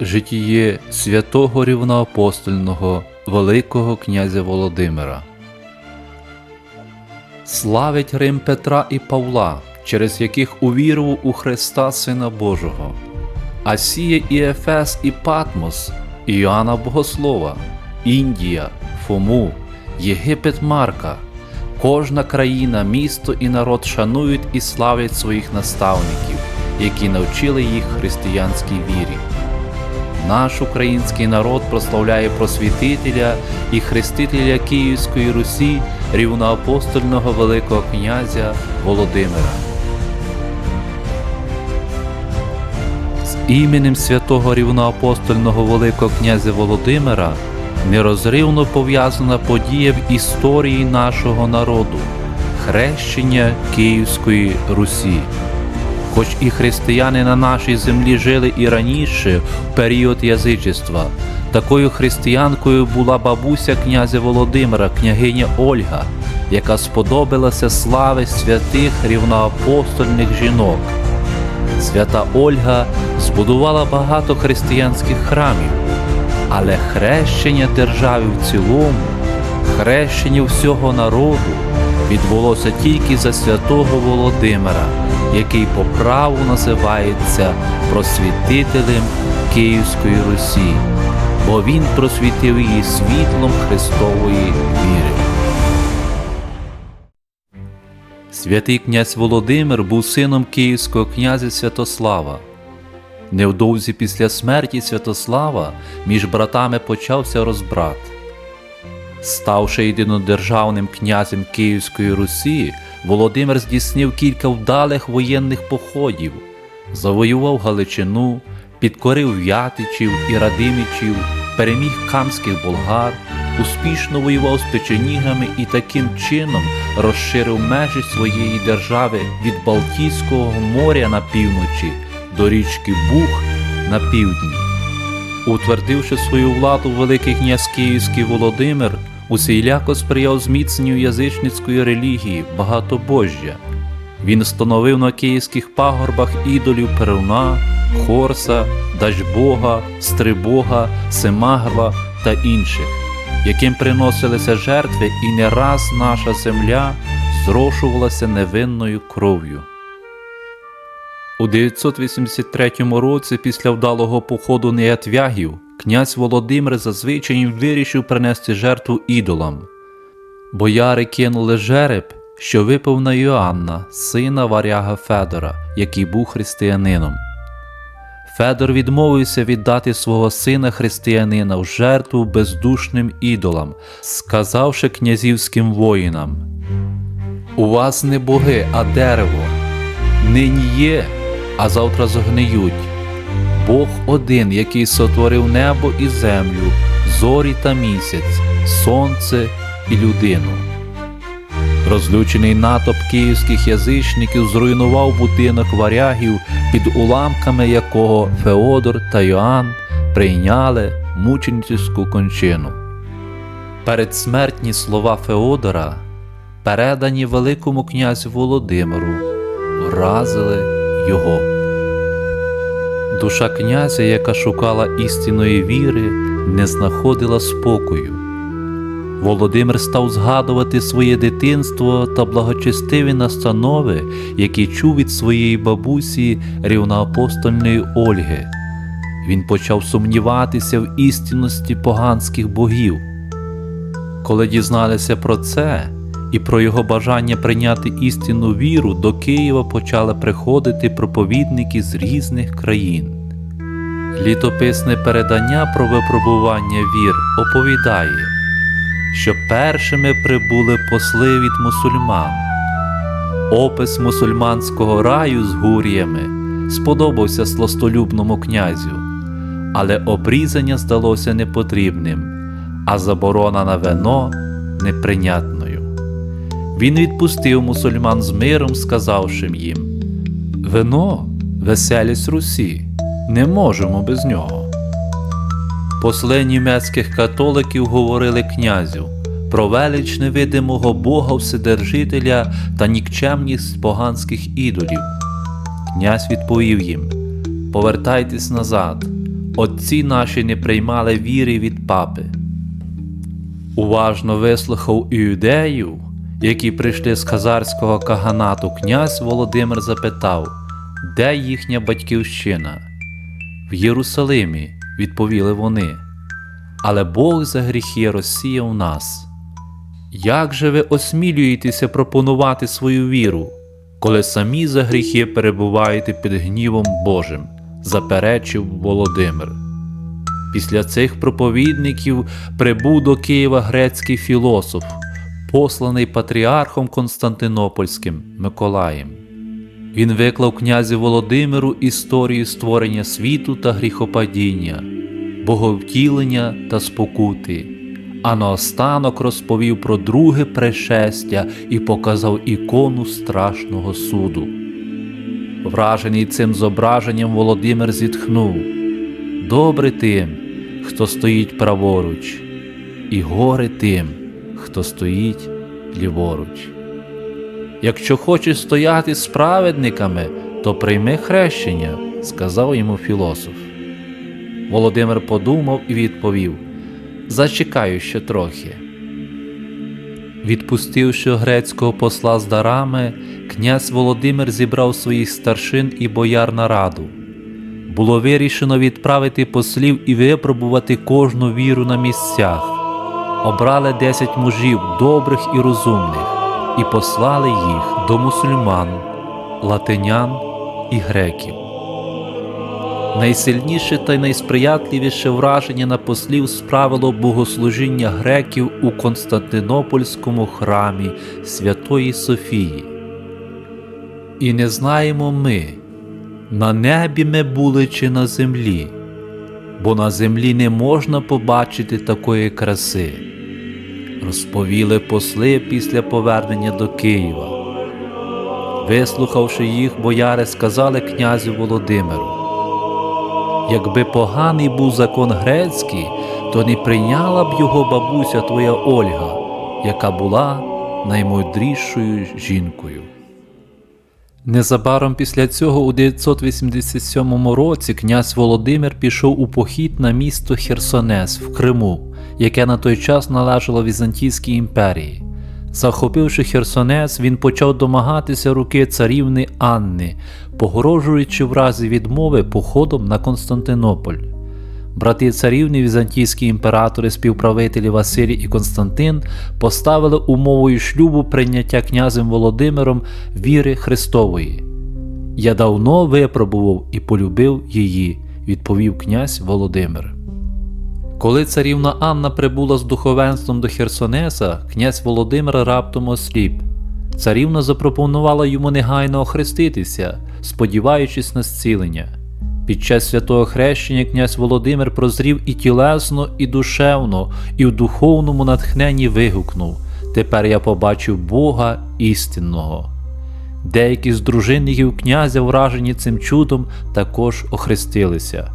Житіє святого рівноапостольного Великого князя Володимира. Славить Рим Петра і Павла, через яких увірував у Христа Сина Божого, Асія і Ефес і Патмос, Іоанна Богослова, Індія, Фому, Єгипет Марка. Кожна країна, місто і народ шанують і славлять своїх наставників, які навчили їх християнській вірі. Наш український народ прославляє просвітителя і хрестителя Київської Русі рівноапостольного Великого князя Володимира. З іменем святого рівноапостольного Великого князя Володимира нерозривно пов'язана подія в історії нашого народу хрещення Київської Русі. Хоч і християни на нашій землі жили і раніше в період язичества, такою християнкою була бабуся князя Володимира, княгиня Ольга, яка сподобалася слави святих рівноапостольних жінок. Свята Ольга збудувала багато християнських храмів, але хрещення держави в цілому, хрещення всього народу відбулося тільки за святого Володимира, який по праву називається просвітителем Київської Русі, бо він просвітив її світлом Христової віри. Святий князь Володимир був сином київського князя Святослава. Невдовзі після смерті Святослава між братами почався розбрат. Ставши єдинодержавним князем Київської Русі, Володимир здійснив кілька вдалих воєнних походів, завоював Галичину, підкорив В'ятичів і Радимичів, переміг камських болгар, успішно воював з печенігами і таким чином розширив межі своєї держави від Балтійського моря на півночі до річки Буг на півдні. Утвердивши свою владу Великий князь Київський Володимир, усіляко сприяв зміцненню язичницької релігії, багатобожжя. Він встановив на київських пагорбах ідолів Перуна, Хорса, Дажбога, Стрибога, Семагва та інших, яким приносилися жертви, і не раз наша земля зрошувалася невинною кров'ю. У 983 році, після вдалого походу неятвягів, князь Володимир за звичаєм вирішив принести жертву ідолам. Бояри кинули жереб, що випав на Йоанна, сина варяга Федора, який був християнином. Федор відмовився віддати свого сина християнина в жертву бездушним ідолам, сказавши князівським воїнам: У вас не боги, а дерево. Нині є, а завтра згниють. Бог один, який сотворив небо і землю, зорі та місяць, сонце і людину. Розлючений натовп київських язичників зруйнував будинок варягів, під уламками якого Феодор та Йоанн прийняли мученицьку кончину. Передсмертні слова Феодора, передані Великому князю Володимиру, вразили його. Душа князя, яка шукала істинної віри, не знаходила спокою. Володимир став згадувати своє дитинство та благочестиві настанови, які чув від своєї бабусі рівноапостольної Ольги. Він почав сумніватися в істинності поганських богів. Коли дізналися про це і про його бажання прийняти істинну віру, до Києва почали приходити проповідники з різних країн. Літописне передання про випробування вір оповідає, що першими прибули посли від мусульман. Опис мусульманського раю з гур'ями сподобався сластолюбному князю, але обрізання здалося непотрібним, а заборона на вино неприйнятною. Він відпустив мусульман з миром, сказавши їм: Вино, веселість Русі, не можемо без нього. Посли німецьких католиків говорили князю про велич невидимого Бога Вседержителя та нікчемність поганських ідолів. Князь відповів їм: Повертайтесь назад, отці наші не приймали віри від папи. Уважно вислухав іудеїв, які прийшли з хазарського каганату, князь Володимир запитав, де їхня батьківщина? В Єрусалимі, відповіли вони. Але Бог за гріхи розсіяв нас. Як же ви осмілюєтеся пропонувати свою віру, коли самі за гріхи перебуваєте під гнівом Божим? заперечив Володимир. Після цих проповідників прибув до Києва грецький філософ, посланий патріархом Константинопольським Миколаєм. Він виклав князю Володимиру історію створення світу та гріхопадіння, боговтілення та спокути, а наостанок розповів про друге пришестя і показав ікону страшного суду. Вражений цим зображенням Володимир зітхнув Добре тим, хто стоїть праворуч, і горе тим, хто стоїть ліворуч. Якщо хочеш стояти з праведниками, то прийми хрещення, сказав йому філософ. Володимир подумав і відповів Зачекаю ще трохи. Відпустивши грецького посла з дарами, князь Володимир зібрав своїх старшин і бояр на раду. Було вирішено відправити послів і випробувати кожну віру на місцях. Обрали десять мужів добрих і розумних, і послали їх до мусульман, латинян і греків. Найсильніше та найсприятливіше враження на послів справило богослужіння греків у Константинопольському храмі Святої Софії. І не знаємо ми, на небі ми були чи на землі, бо на землі не можна побачити такої краси, розповіли посли після повернення до Києва. Вислухавши їх, бояри сказали князю Володимиру. Якби поганий був закон грецький, то не прийняла б його бабуся твоя Ольга, яка була наймудрішою жінкою. Незабаром після цього у 987 році князь Володимир пішов у похід на місто Херсонес в Криму, яке на той час належало Візантійській імперії. Захопивши Херсонес, він почав домагатися руки царівни Анни, погрожуючи в разі відмови походом на Константинополь. Брати царівни візантійські імператори, співправителі Василій і Константин поставили умовою шлюбу прийняття князем Володимиром віри Христової. Я давно випробував і полюбив її, відповів князь Володимир. Коли царівна Анна прибула з духовенством до Херсонеса, князь Володимир раптом осліп. Царівна запропонувала йому негайно охреститися, сподіваючись на зцілення. Під час святого хрещення князь Володимир прозрів і тілесно, і душевно, і в духовному натхненні вигукнув Тепер я побачив Бога істинного. Деякі з дружинників князя, вражені цим чудом, також охрестилися.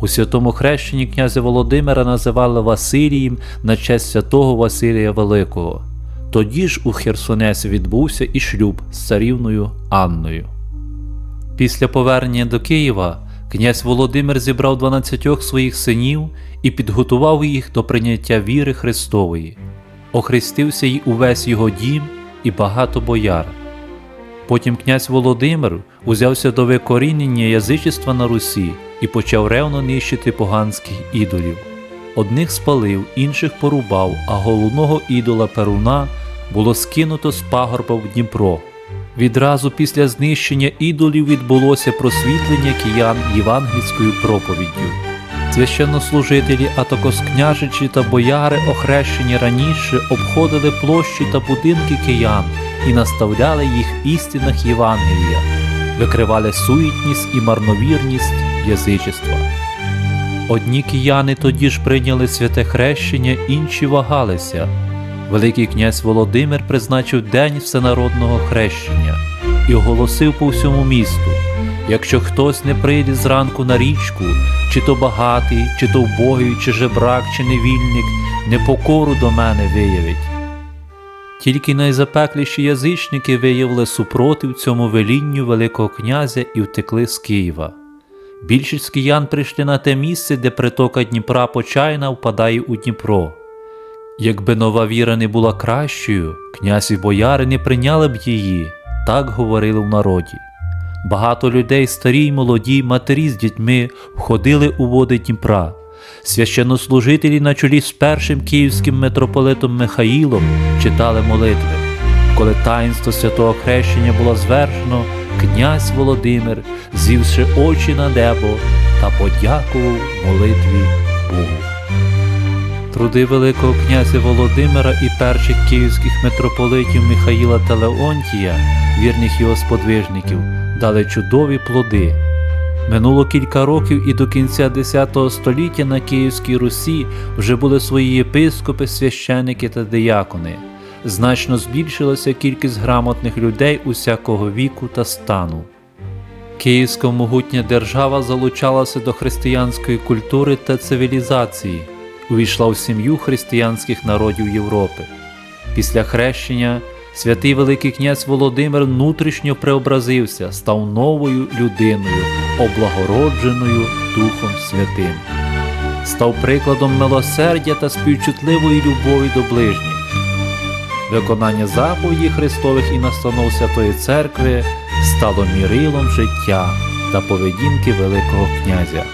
У святому хрещенні князя Володимира називали Василієм на честь святого Василія Великого. Тоді ж у Херсонесі відбувся і шлюб з царівною Анною. Після повернення до Києва князь Володимир зібрав 12 своїх синів і підготував їх до прийняття віри Христової, охрестився й увесь його дім і багато бояр. Потім князь Володимир узявся до викорінення язичества на Русі і почав ревно нищити поганських ідолів. Одних спалив, інших порубав, а головного ідола Перуна було скинуто з пагорба в Дніпро. Відразу після знищення ідолів відбулося просвітлення киян євангельською проповіддю. Священнослужителі, а також княжичі та бояри, охрещені раніше, обходили площі та будинки киян і наставляли їх істинах Євангелія, викривали суетність і марновірність язичества. Одні кияни тоді ж прийняли святе хрещення, інші вагалися. Великий князь Володимир призначив день всенародного хрещення і оголосив по всьому місту: якщо хтось не прийде зранку на річку, чи то багатий, чи то вбогий, чи жебрак, чи невільник, непокору до мене виявить. Тільки найзапекліші язичники виявили супротив цьому велінню Великого князя і втекли з Києва. Більшість киян прийшли на те місце, де притока Дніпра Почайна впадає у Дніпро. Якби нова віра не була кращою, князь і бояри не прийняли б її, так говорили в народі. Багато людей, старі й молоді, матері з дітьми, входили у води Дніпра. Священнослужителі на чолі з першим київським митрополитом Михаїлом читали молитви. Коли таїнство святого хрещення було звершено, князь Володимир, звівши очі на небо та подякував молитві Богу. Труди Великого князя Володимира і перших київських митрополитів Михаїла та Леонтія, вірних його сподвижників, дали чудові плоди. Минуло кілька років і до кінця X століття на Київській Русі вже були свої єпископи, священики та диякони. Значно збільшилася кількість грамотних людей усякого віку та стану. Київська могутня держава залучалася до християнської культури та цивілізації, увійшла в сім'ю християнських народів Європи. Після хрещення святий Великий князь Володимир внутрішньо преобразився, став новою людиною, облагородженою Духом Святим, став прикладом милосердя та співчутливої любові до ближніх. Виконання заповідей Христових і настанов Святої Церкви стало мірилом життя та поведінки Великого князя.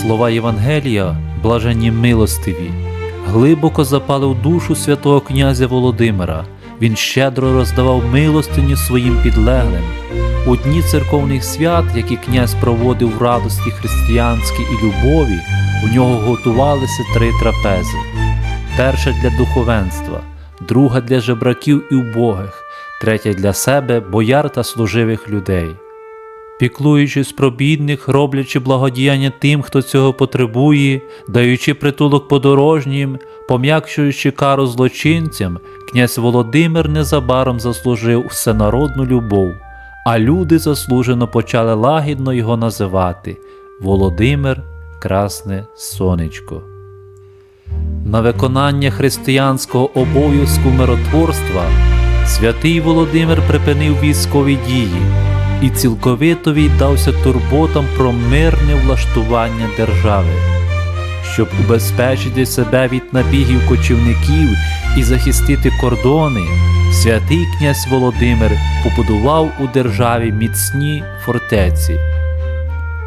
Слова Євангелія, блаженні милостиві, глибоко запали в душу святого князя Володимира. Він щедро роздавав милостині своїм підлеглим. У дні церковних свят, які князь проводив в радості християнській і любові, у нього готувалися три трапези: перша для духовенства, друга для жебраків і убогих, третя для себе, бояр та служивих людей. Піклуючись про бідних, роблячи благодіяння тим, хто цього потребує, даючи притулок подорожнім, пом'якшуючи кару злочинцям, князь Володимир незабаром заслужив всенародну любов, а люди заслужено почали лагідно його називати Володимир Красне Сонечко. На виконання християнського обов'язку миротворства святий Володимир припинив військові дії і цілковито віддався турботам про мирне влаштування держави, щоб убезпечити себе від набігів кочівників і захистити кордони. Святий князь Володимир побудував у державі міцні фортеці.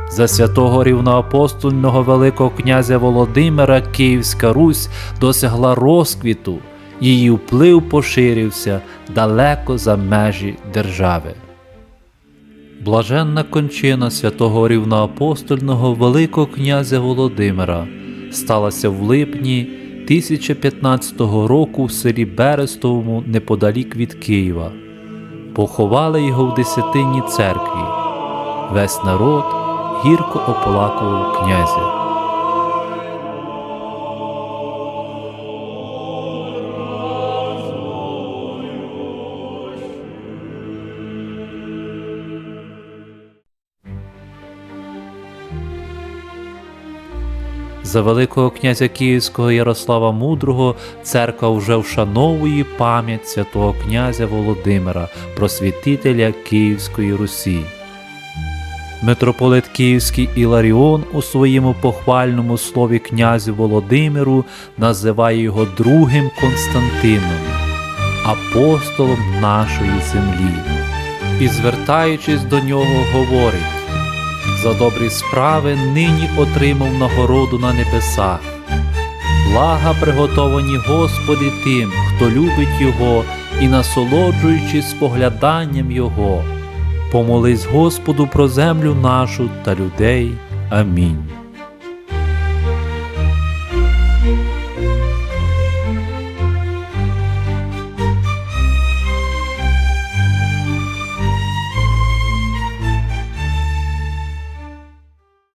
За святого рівноапостольного Великого князя Володимира Київська Русь досягла розквіту, її вплив поширився далеко за межі держави. Блаженна кончина святого рівноапостольного Великого князя Володимира сталася в липні 1015 року в селі Берестовому неподалік від Києва. Поховали його в десятинній церкві. Весь народ гірко оплакував князя. За Великого князя Київського Ярослава Мудрого церква вже вшановує пам'ять святого князя Володимира, просвітителя Київської Русі. Митрополит Київський Іларіон у своєму похвальному слові князю Володимиру називає його другим Константином, апостолом нашої землі, і, звертаючись до нього, говорить за добрі справи нині отримав нагороду на небесах. Блага приготовані Господи тим, хто любить Його і насолоджуючись спогляданням Його. Помолись Господу про землю нашу та людей. Амінь.